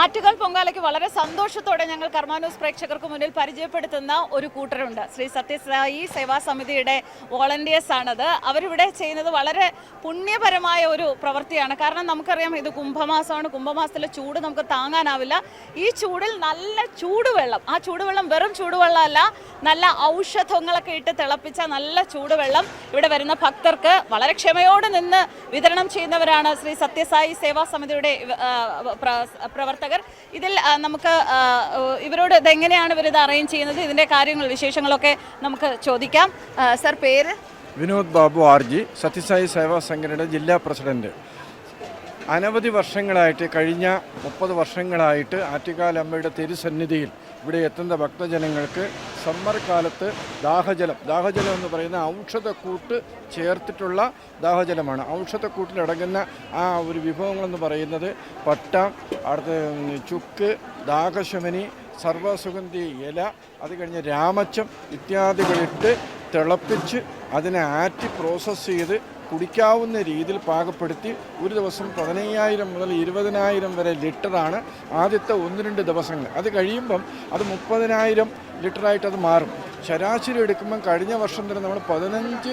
ആറ്റുകാൽ പൊങ്കാലയ്ക്ക് വളരെ സന്തോഷത്തോടെ ഞങ്ങൾ കർമാനൂസ് പ്രേക്ഷകർക്ക് മുന്നിൽ പരിചയപ്പെടുത്തുന്ന ഒരു കൂട്ടരുണ്ട്. ശ്രീ സത്യസായി സേവാ സമിതിയുടെ വോളണ്ടിയേഴ്സ് ആണത്. അവരിവിടെ ചെയ്യുന്നത് വളരെ പുണ്യപരമായ ഒരു പ്രവൃത്തിയാണ്. കാരണം നമുക്കറിയാം ഇത് കുംഭമാസമാണ്. കുംഭമാസത്തിലെ ചൂട് നമുക്ക് താങ്ങാനാവില്ല. ഈ ചൂടിൽ നല്ല ചൂടുവെള്ളം ആ ചൂടുവെള്ളം വെറും ചൂടുവെള്ളമല്ല നല്ല ഔഷധങ്ങളൊക്കെ ഇട്ട് തിളപ്പിച്ച നല്ല ചൂടുവെള്ളം ഇവിടെ വരുന്ന ഭക്തർക്ക് വളരെ ക്ഷമയോടെ നിന്ന് വിതരണം ചെയ്യുന്നവരാണ് ശ്രീ സത്യസായി സേവാ സമിതിയുടെ ആ, പ്ര- പ്രവർത്തകർ. ഇതിൽ നമുക്ക് ഇവരോട് ഇതെങ്ങനെയാണ് ഇവരിത് അറേഞ്ച് ചെയ്യുന്നത്? ഇതിന്റെ കാര്യങ്ങൾ വിശേഷങ്ങളൊക്കെ നമുക്ക് ചോദിക്കാം. സർ പേര്? വിനോദ് ബാബു ആർജി സത്യസായി സേവാ സംഘടനയുടെ ജില്ലാ പ്രസിഡന്റ്. അനവധി വർഷങ്ങളായിട്ട് കഴിഞ്ഞ മുപ്പത് വർഷങ്ങളായിട്ട് ആറ്റുകാലമ്മയുടെ തിരുസന്നിധിയിൽ ഇവിടെ എത്തുന്ന ഭക്തജനങ്ങൾക്ക് സമ്മർ കാലത്ത് ദാഹജലം ദാഹജലം എന്ന് പറയുന്ന ഔഷധക്കൂട്ട് ചേർത്തിട്ടുള്ള ദാഹജലമാണ്. ഔഷധക്കൂട്ടിലടങ്ങുന്ന ആ ഒരു വിഭവങ്ങളെന്ന് പറയുന്നത് പട്ട അടുത്ത് ചുക്ക് ദാഹശമനി സർവസുഗന്ധി ഇല അത് കഴിഞ്ഞ് രാമച്ചം ഇത്യാദികളിട്ട് തിളപ്പിച്ച് അതിനെ ആറ്റി പ്രോസസ്സ് ചെയ്ത് കുടിക്കാവുന്ന രീതിയിൽ പാകപ്പെടുത്തി ഒരു ദിവസം പതിനയ്യായിരം മുതൽ ഇരുപതിനായിരം വരെ ലിറ്ററാണ് ആദ്യത്തെ ഒന്ന് രണ്ട് ദിവസങ്ങൾ. അത് കഴിയുമ്പം അത് മുപ്പതിനായിരം ലിറ്ററായിട്ട് അത് മാറും. ശരാശരി എടുക്കുമ്പം കഴിഞ്ഞ വർഷം തന്നെ നമ്മൾ പതിനഞ്ച്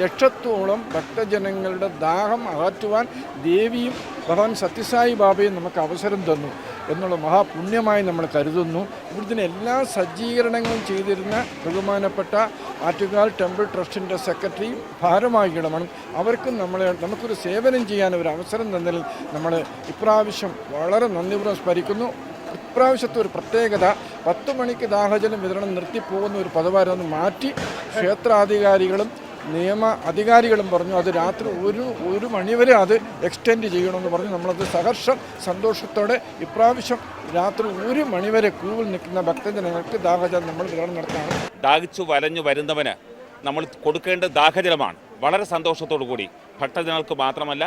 ലക്ഷത്തോളം ഭക്തജനങ്ങളുടെ ദാഹം അകറ്റുവാൻ ദേവിയും ഭഗവാൻ സത്യസായി ബാബയും നമുക്ക് അവസരം തന്നു എന്നുള്ള മഹാപുണ്യമായി നമ്മൾ കരുതുന്നു. ഇവിടുത്തെ എല്ലാ സജ്ജീകരണങ്ങളും ചെയ്തിരുന്ന ബഹുമാനപ്പെട്ട ആറ്റുകാൽ ടെമ്പിൾ ട്രസ്റ്റിന്റെ സെക്രട്ടറി ഭാരവാഹികളുമാണ് അവർക്കും നമ്മളെ നമുക്കൊരു സേവനം ചെയ്യാൻ ഒരു അവസരം തന്നതിൽ നമ്മൾ ഇപ്രാവശ്യം വളരെ നന്ദിപൂർവം സ്മരിക്കുന്നു. ഇപ്രാവശ്യത്തെ ഒരു പ്രത്യേകത പത്ത് മണിക്ക് ദാഹജലം വിതരണം നിർത്തിപ്പോകുന്ന ഒരു പദവാരം മാറ്റി ക്ഷേത്രാധികാരികളും നിയമ അധികാരികളും പറഞ്ഞു അത് രാത്രി ഒരു ഒരു മണിവരെ അത് എക്സ്റ്റെൻഡ് ചെയ്യണമെന്ന് പറഞ്ഞു. നമ്മളത് സഹർഷം സന്തോഷത്തോടെ ഇപ്രാവശ്യം രാത്രി ഒരു മണിവരെ ക്യൂവിൽ നിൽക്കുന്ന ഭക്തജനങ്ങൾക്ക് ദാഹജലം നമ്മൾ വിതരണം നടത്താണ് ദാഹിച്ചു വലഞ്ഞു വരുന്നവന് നമ്മൾ കൊടുക്കേണ്ട ദാഹജലമാണ്. വളരെ സന്തോഷത്തോടു കൂടി. ഭക്തജനങ്ങൾക്ക് മാത്രമല്ല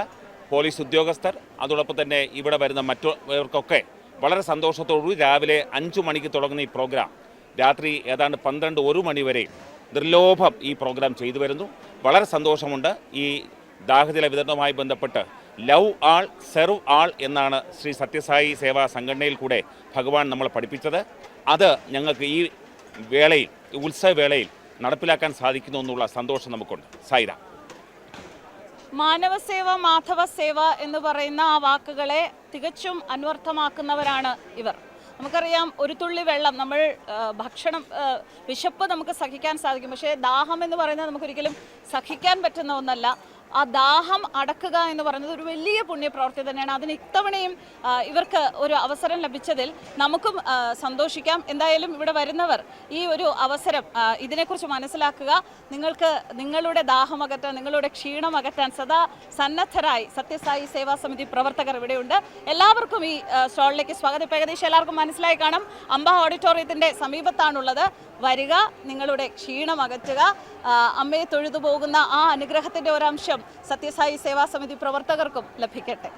പോലീസ് ഉദ്യോഗസ്ഥർ അതോടൊപ്പം തന്നെ ഇവിടെ വരുന്ന മറ്റുള്ളവർക്കൊക്കെ വളരെ സന്തോഷത്തോടുകൂടി രാവിലെ അഞ്ചു മണിക്ക് തുടങ്ങുന്ന ഈ പ്രോഗ്രാം രാത്രി ഏതാണ്ട് പന്ത്രണ്ട് ഒരു മണി വരെ നിർലോഭം ഈ പ്രോഗ്രാം ചെയ്തു വരുന്നു. വളരെ സന്തോഷമുണ്ട്. ഈ ദാഹജല വിതരണവുമായി ബന്ധപ്പെട്ട് ലവ് ആൾ സെർവ് ആൾ എന്നാണ് ശ്രീ സത്യസായി സേവാ സംഘടനയിൽ കൂടെ ഭഗവാൻ നമ്മളെ പഠിപ്പിച്ചത്. അത് ഞങ്ങൾക്ക് ഈ വേളയിൽ ഉത്സവവേളയിൽ നടപ്പിലാക്കാൻ സാധിക്കുന്നു എന്നുള്ള സന്തോഷം നമുക്കുണ്ട്. സായിര. മാനവസേവ മാധവ സേവ എന്ന് പറയുന്ന ആ വാക്കുകളെ തികച്ചും അന്വർത്ഥമാക്കുന്നവരാണ് ഇവർ. നമുക്കറിയാം ഒരു തുള്ളി വെള്ളം നമ്മൾ ഭക്ഷണം വിശപ്പ് നമുക്ക് സഹിക്കാൻ സാധിക്കും. പക്ഷേ ദാഹം എന്ന് പറയുന്നത് നമുക്കൊരിക്കലും സഹിക്കാൻ പറ്റുന്ന ഒന്നല്ല. ആ ദാഹം അടക്കുക എന്ന് പറയുന്നത് ഒരു വലിയ പുണ്യപ്രവർത്തി തന്നെയാണ്. അതിന് ഇത്തവണയും ഇവർക്ക് ഒരു അവസരം ലഭിച്ചതിൽ നമുക്കും സന്തോഷിക്കാം. എന്തായാലും ഇവിടെ വരുന്നവർ ഈ ഒരു അവസരം ഇതിനെക്കുറിച്ച് മനസ്സിലാക്കുക. നിങ്ങൾക്ക് നിങ്ങളുടെ ദാഹം അകറ്റാൻ നിങ്ങളുടെ ക്ഷീണം അകറ്റാൻ സദാ സന്നദ്ധരായി സത്യസായി സേവാ സമിതി പ്രവർത്തകർ ഇവിടെയുണ്ട്. എല്ലാവർക്കും ഈ സ്റ്റാളിലേക്ക് സ്വാഗതം. ഏകദേശം എല്ലാവർക്കും മനസ്സിലായി കാണും. അംബ ഓഡിറ്റോറിയത്തിന്റെ സമീപത്താണുള്ളത്. വരിക നിങ്ങളുടെ ക്ഷീണം അകറ്റുക അമ്മയെ തൊഴുതു പോകുന്ന ആ അനുഗ്രഹത്തിന്റെ ഒരംശം സത്യസായി സേവാ സമിതി പ്രവർത്തകർക്കും ലഭിക്കട്ടെ.